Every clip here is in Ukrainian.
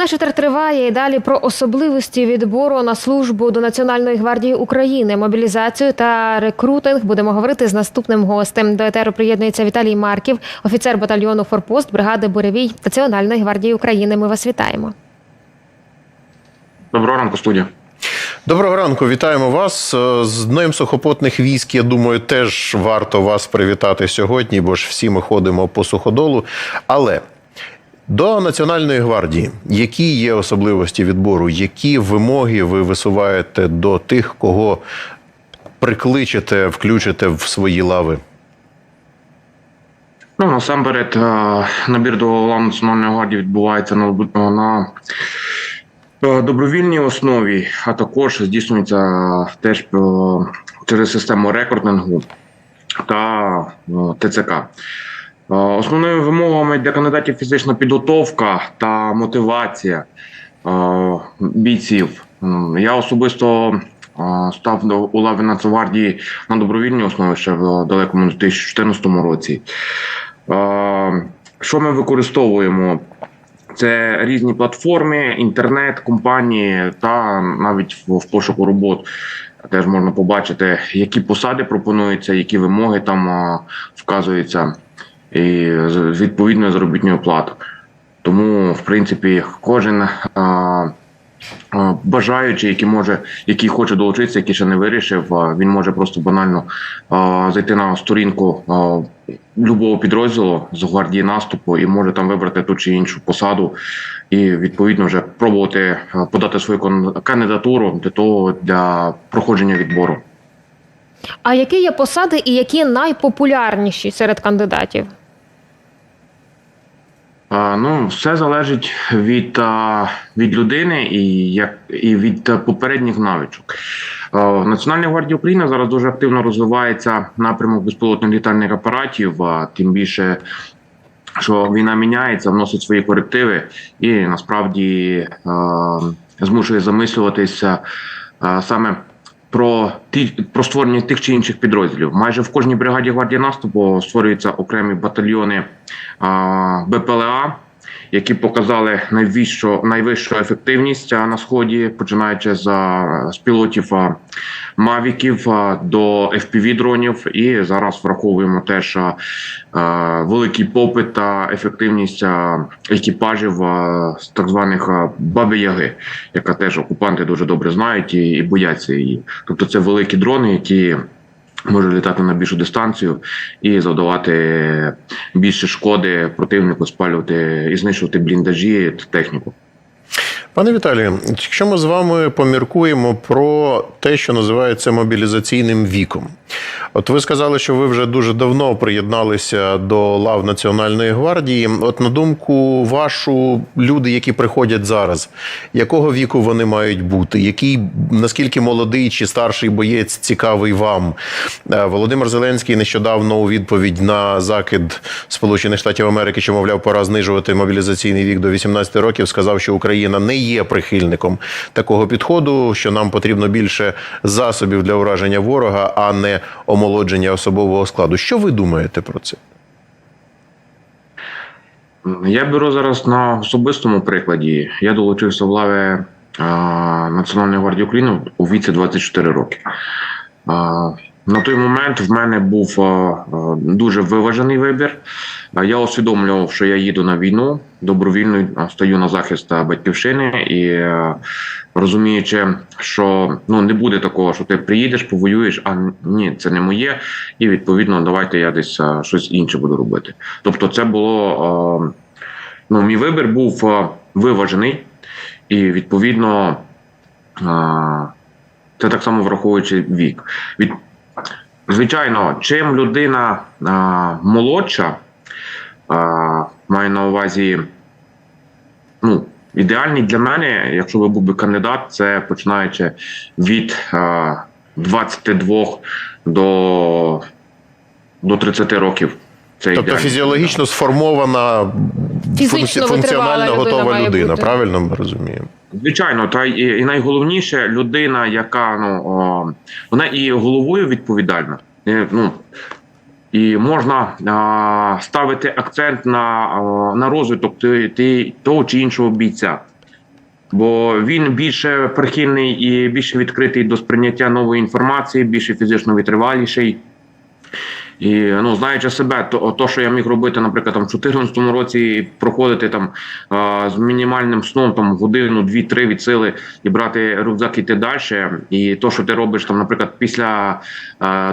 Наш етер триває і далі про особливості відбору на службу до Національної гвардії України, мобілізацію та рекрутинг. Будемо говорити з наступним гостем. До етеру приєднується Віталій Марків, офіцер батальйону Форпост бригади Буревій Національної гвардії України. Ми вас вітаємо. Доброго ранку, студія. Доброго ранку, вітаємо вас Е, з Днем сухопутних військ. Я думаю, теж варто вас привітати сьогодні, бо ж всі ми ходимо по суходолу. Але до Національної гвардії, які є особливості відбору, які вимоги ви висуваєте до тих, кого прикличете, включите в свої лави? Ну, насамперед, е, набір до лав Національної гвардії відбувається на, на е, добровільній основі, а також здійснюється теж е, через систему рекордингу та ТЦК. Е, Основними вимогами для кандидатів фізична підготовка та мотивація е, бійців. Я особисто е, став до лаві Нацгвардії на добровільній основі ще в далекому 2014 році. Що ми використовуємо? Це різні платформи, інтернет, компанії та навіть в, пошуку робот теж можна побачити, які посади пропонуються, які вимоги там вказуються, і з- з відповідною заробітною. Тому, в принципі, кожен а, а, бажаючий, який може, який хоче долучитися, який ще не вирішив, а, він може просто банально а, зайти на сторінку а, любого підрозділу з гвардії наступу і може там вибрати ту чи іншу посаду, і відповідно вже пробувати е, подати свою кан- кандидатуру для того для проходження відбору. А які є посади і які найпопулярніші серед кандидатів? Ну, все залежить від, від людини і як і від попередніх навичок. А, В Національній гвардії України зараз дуже активно розвивається напрямок безпілотних літальних апаратів, тим більше. Що війна міняється, вносить свої корективи, і насправді змушує замислюватися саме про ті про створення тих чи інших підрозділів. Майже в кожній бригаді гвардії наступу створюються окремі батальйони а, БПЛА, які показали найвищу найвищу ефективність на сході, починаючи з, з пілотів мавіків до fpv дронів, і зараз враховуємо теж великий попит та ефективність екіпажів з так званих баби-яги, яка теж окупанти дуже добре знають і бояться її. Тобто це великі дрони, які Може літати на більшу дистанцію і завдавати більше шкоди противнику, спалювати і знищувати бліндажі та техніку. Пане Віталію, якщо ми з вами поміркуємо про те, що називається мобілізаційним віком, от ви сказали, що ви вже дуже давно приєдналися до лав Національної гвардії. От на думку вашу, люди, які приходять зараз, якого віку вони мають бути? Який наскільки молодий чи старший боєць цікавий вам? Е, Володимир Зеленський нещодавно у відповідь на закид Сполучених Штатів Америки, що мовляв, пора знижувати мобілізаційний вік до 18 років, сказав, що Україна не є прихильником такого підходу, що нам потрібно більше засобів для ураження ворога, а не омолодження особового складу. Що ви думаєте про це? Я беру зараз на особистому прикладі. Я долучився в лаві Національної гвардії України у віці 24 роки. На той момент в мене був а, а, дуже виважений вибір. Я усвідомлював, що я їду на війну, добровільно стою на захист батьківщини і розуміючи, що ну не буде такого, що ти приїдеш, повоюєш, а ні, це не моє, і відповідно давайте я десь щось інше буду робити. Тобто, це було ну, мій вибір був виважений, і відповідно це так само враховуючи вік. Від, звичайно, чим людина а, молодша, а, маю на увазі, ну, ідеальний для мене, якщо ви був би кандидат, це починаючи від а, 22 до, до 30 років. Це Тобто ідеально. фізіологічно сформована Фізично функціонально готова людина. бути. Правильно ми розуміємо? Звичайно, та і, і найголовніше людина, яка ну о, вона і головою відповідальна. І, ну і можна а, ставити акцент на, а, на розвиток ти, ти, того чи іншого бійця. Бо він більше прихильний і більше відкритий до сприйняття нової інформації, більше фізично витриваліший. І ну, знаючи себе, то, то, що я міг робити, наприклад, там в 2014 році, проходити там з мінімальним сном там годину, дві-три від сили і брати рюкзак і йти далі. І то, що ти робиш там, наприклад, після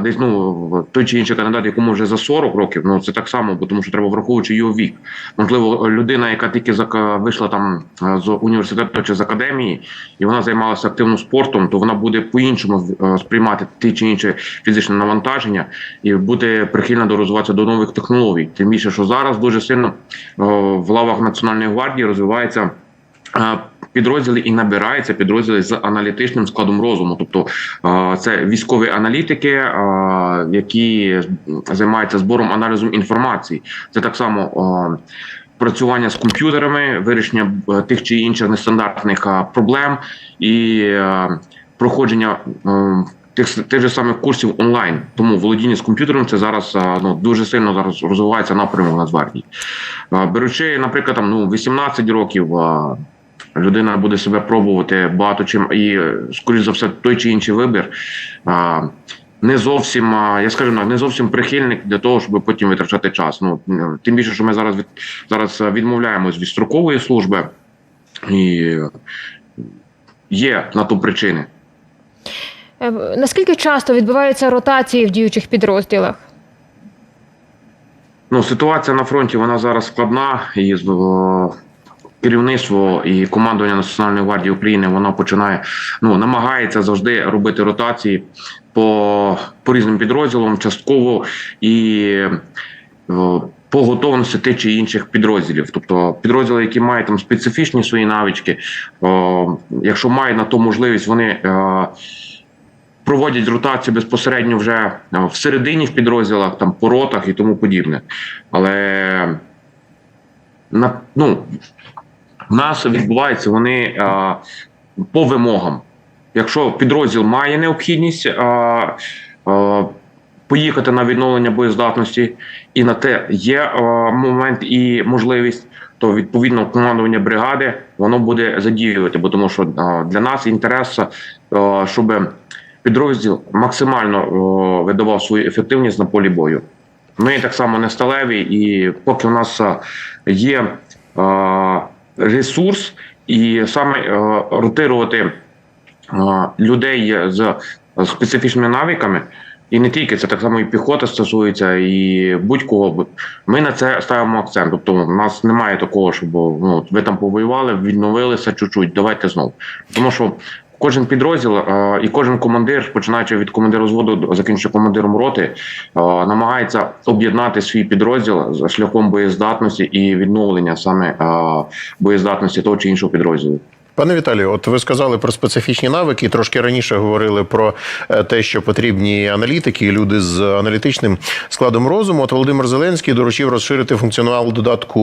десь ну той чи інший кандидат, якому вже за 40 років, ну це так само, бо тому що треба враховуючи його вік. Можливо, людина, яка тільки вийшла там з університету чи з академії, і вона займалася активно спортом, то вона буде по-іншому е, сприймати ті чи інші фізичне навантаження і буде прихильна до розвиватися до нових технологій. Тим більше, що зараз дуже сильно в лавах Національної гвардії розвивається. Підрозділи і набираються підрозділи з аналітичним складом розуму, тобто це військові аналітики, які займаються збором аналізом інформації. Це так само працювання з комп'ютерами, вирішення е, тих чи інших нестандартних проблем і е, проходження тих, тих же самих курсів онлайн. Тому володіння з комп'ютером це зараз ну, дуже сильно зараз розвивається напрямок в Нацгвардії. Беручи, наприклад, там ну 18 років. Людина буде себе пробувати багато чим, і скоріш за все, той чи інший вибір не зовсім, я скажу не зовсім прихильник для того, щоб потім витрачати час. Ну тим більше, що ми зараз від зараз відмовляємось від строкової служби, і є на то причини. Е, Наскільки часто відбуваються ротації в діючих підрозділах? Ну, ситуація на фронті вона зараз складна, і керівництво і командування Національної гвардії України воно починає ну намагається завжди робити ротації по, по різним підрозділам, частково і по готовності тих чи інших підрозділів. Тобто підрозділи, які мають там специфічні свої навички, о, якщо мають на то можливість, вони. е, проводять ротацію безпосередньо вже е, всередині в підрозділах, там по ротах і тому подібне. Але на, ну, в нас відбуваються вони е, по вимогам. Якщо підрозділ має необхідність е, е, поїхати на відновлення боєздатності, і на те є е, момент і можливість, то відповідно командування бригади воно буде задіювати, бо тому що е, для нас інтерес, е, щоб підрозділ максимально о, видавав свою ефективність на полі бою. Ми так само не сталеві, і поки у нас е, є е, ресурс, і саме е, ротирувати е, людей з специфічними навиками, і не тільки це так само і піхота стосується, і будь-кого. Ми на це ставимо акцент. Тобто, у нас немає такого, щоб ну, ви там повоювали, відновилися чуть-чуть, давайте знову. Тому що Кожен підрозділ е, і кожен командир, починаючи від командира зводу, закінчуючи командиром роти, е, намагається об'єднати свій підрозділ за шляхом боєздатності і відновлення саме е, боєздатності того чи іншого підрозділу. Пане Віталію, от ви сказали про специфічні навики. Трошки раніше говорили про е, те, що потрібні аналітики, і люди з аналітичним складом розуму. От Володимир Зеленський доручив розширити функціонал додатку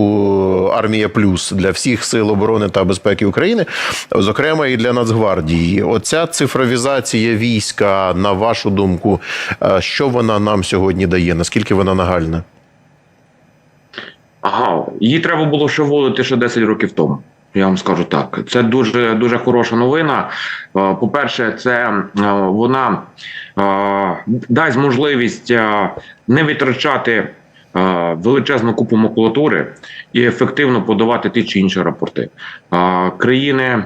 Армія Плюс для всіх сил оборони та безпеки України, зокрема і для Нацгвардії. Оця цифровізація війська, на вашу думку, е, що вона нам сьогодні дає? Наскільки вона нагальна? Ага, її треба було ще вводити ще 10 років тому. Я вам скажу так. Це дуже дуже хороша новина. Е, По-перше, це е, вона е, дасть можливість не витрачати величезну купу макулатури і ефективно подавати ті чи інші рапорти. Країни.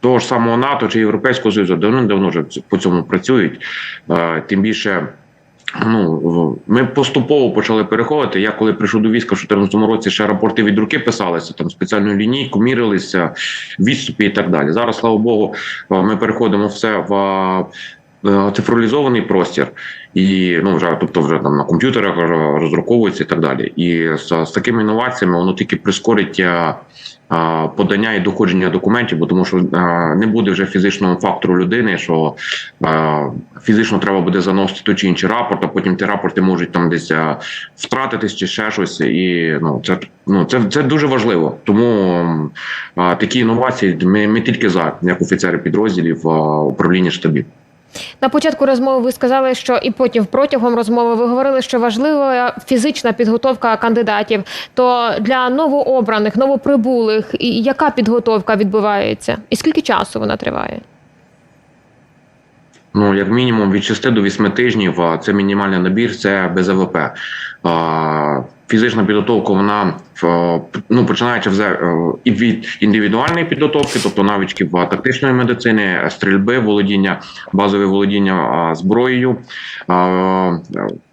того ж самого НАТО чи Європейського Союзу давно-давно вже по цьому працюють. Тим більше, ну ми поступово почали переходити. Я коли прийшов до війська в 2014 році, ще рапорти від руки писалися, там спеціальну лінійку, мірилися, відступи і так далі. Зараз, слава Богу, е, ми переходимо все в е, цифралізований простір, і ну вже тобто вже там на комп'ютерах е, роздруковується і так далі. І з, з такими інноваціями воно тільки прискорить. Подання і доходження документів, бо тому що не буде вже фізичного фактору людини, що фізично треба буде заносити той чи інший рапорт, а потім ті рапорти можуть там десь втратитись чи ще щось. І ну це ну це, це дуже важливо. Тому такі інновації ми, ми тільки за як офіцери підрозділів управління штабів. На початку розмови ви сказали, що і потім протягом розмови ви говорили, що важлива фізична підготовка кандидатів. То для новообраних, новоприбулих, і яка підготовка відбувається? І скільки часу вона триває? Ну, як мінімум від 6 до 8 тижнів це мінімальний набір, це без АВП. Фізична підготовка, вона е, ну, починаючи е, і від індивідуальної підготовки, тобто навичків а, тактичної медицини, стрільби, володіння, базове володіння зброєю.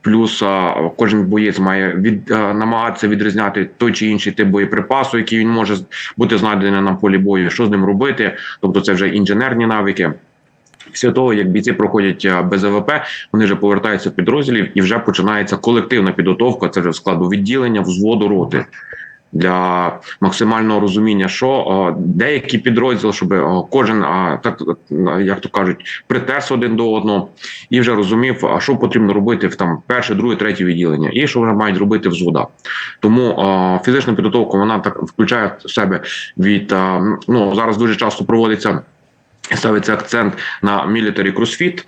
Плюс кожен боєць має від намагатися відрізняти той чи інший тип боєприпасу, який він може бути знайдений на полі бою, що з ним робити. Тобто, це вже інженерні навики. Після того, як бійці проходять без АВП, вони вже повертаються в підрозділів і вже починається колективна підготовка. Це вже складу відділення, взводу роти. Для максимального розуміння, що деякі підрозділи, щоб кожен так як то кажуть, притерся один до одного і вже розумів, а що потрібно робити в там перше, друге, третє відділення, і що вже мають робити взвода. Тому фізична підготовка вона так включає в себе від ну зараз дуже часто проводиться. Ставиться акцент на military crossfit,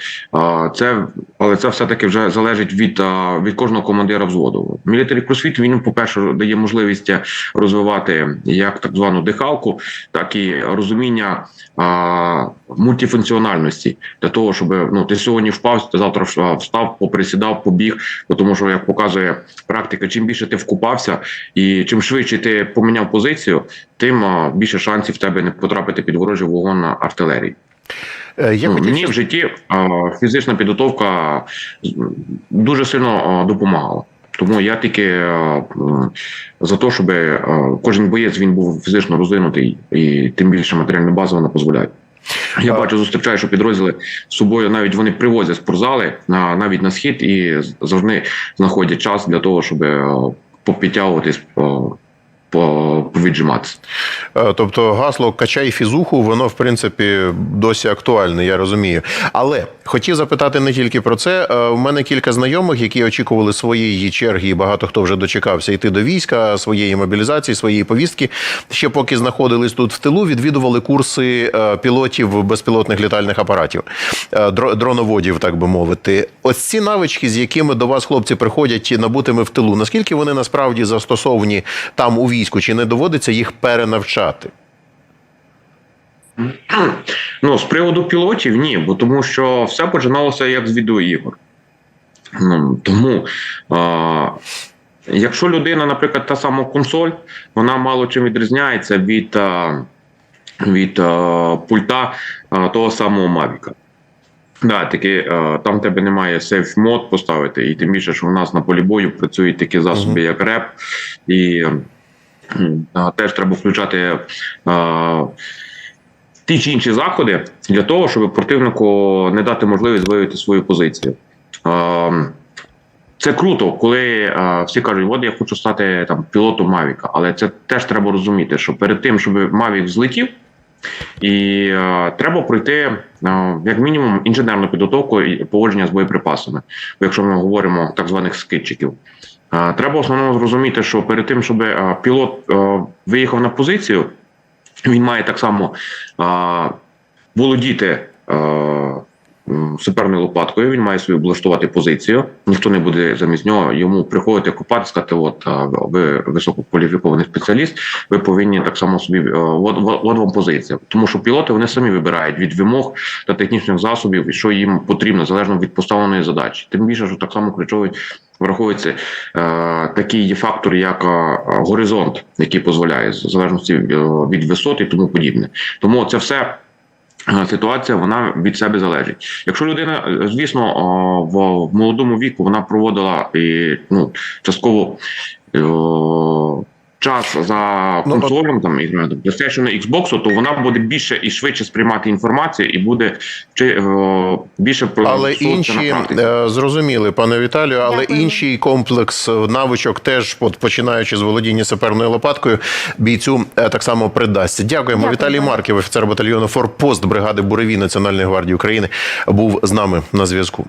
Це, але це все-таки вже залежить від, від кожного командира взводу. Military crossfit, він, по-перше, дає можливість розвивати як так звану дихалку, так і розуміння а, мультифункціональності для того, щоб ну, ти сьогодні впав, ти завтра встав, поприсідав, побіг. Тому що, як показує практика, чим більше ти вкупався і чим швидше ти поміняв позицію, тим більше шансів в тебе не потрапити під ворожий вогонь артилерії. Е, Я Ну, хотів мені в житті фізична підготовка дуже сильно допомагала. Тому я тільки за те, щоб кожен боєць він був фізично розвинутий, і тим більше матеріальна база вона дозволяє. Я бачу, зустрічаю, що підрозділи з собою навіть вони привозять спортзали на навіть на схід і завжди знаходять час для того, щоб а, попідтягуватись, а, по- повіджиматися. Е, Тобто гасло качай фізуху, воно в принципі досі актуальне, я розумію. Але хотів запитати не тільки про це. Е, У мене кілька знайомих, які очікували своєї черги, і багато хто вже дочекався йти до війська, своєї мобілізації, своєї повістки. Ще поки знаходились тут в тилу, відвідували курси е, пілотів безпілотних літальних апаратів, е, дроноводів, так би мовити. Ось ці навички, з якими до вас хлопці приходять набутими в тилу, наскільки вони насправді застосовані там у війську, чи не доводиться їх перенавчати? Ну, з приводу пілотів, ні, бо тому що все починалося як з відеоігор. Ну, тому, а, якщо людина, наприклад, та сама консоль, вона мало чим відрізняється від, а, від пульта того самого Mavic. Да, таки, там в тебе немає сейф мод поставити, і тим більше, що у нас на полі бою працюють такі засоби, як реп, і а, теж треба включати. А, ті чи інші заходи для того, щоб противнику не дати можливість виявити свою позицію. Е, Це круто, коли е, всі кажуть, от я хочу стати там пілотом Мавіка, але це теж треба розуміти, що перед тим, щоб Мавік злетів, і е, треба пройти е, як мінімум інженерну підготовку і поводження з боєприпасами. Бо якщо ми говоримо так званих скидчиків, Е, треба основному зрозуміти, що перед тим, щоб е, пілот е, виїхав на позицію, він має так само е, володіти м, суперною лопаткою, він має собі облаштувати позицію. Ніхто не буде замість нього йому приходити копати, сказати, от ви висококваліфікований спеціаліст, ви повинні так само собі от, от, вам позиція. Тому що пілоти вони самі вибирають від вимог та технічних засобів, що їм потрібно, залежно від поставленої задачі. Тим більше, що так само ключовий. Враховується е, такий фактор, як е, горизонт, який дозволяє, в залежності е, від висот і тому подібне. Тому це все. Е, Ситуація вона від себе залежить. Якщо людина, е, звісно, е, в, молодому віку вона проводила і ну частково час за Ну, консолем, там і на PlayStation, Xbox, то вона буде більше і швидше сприймати інформацію і буде чи, е, більше Але інші е, зрозуміли, пане Віталію, але Дякую. інший комплекс навичок, теж от, починаючи з володіння саперною лопаткою, бійцю е, так само придасться. Дякуємо. Дякую, Віталій. Марків, офіцер батальйону Форпост бригади Буревій Національної гвардії України, був з нами на зв'язку.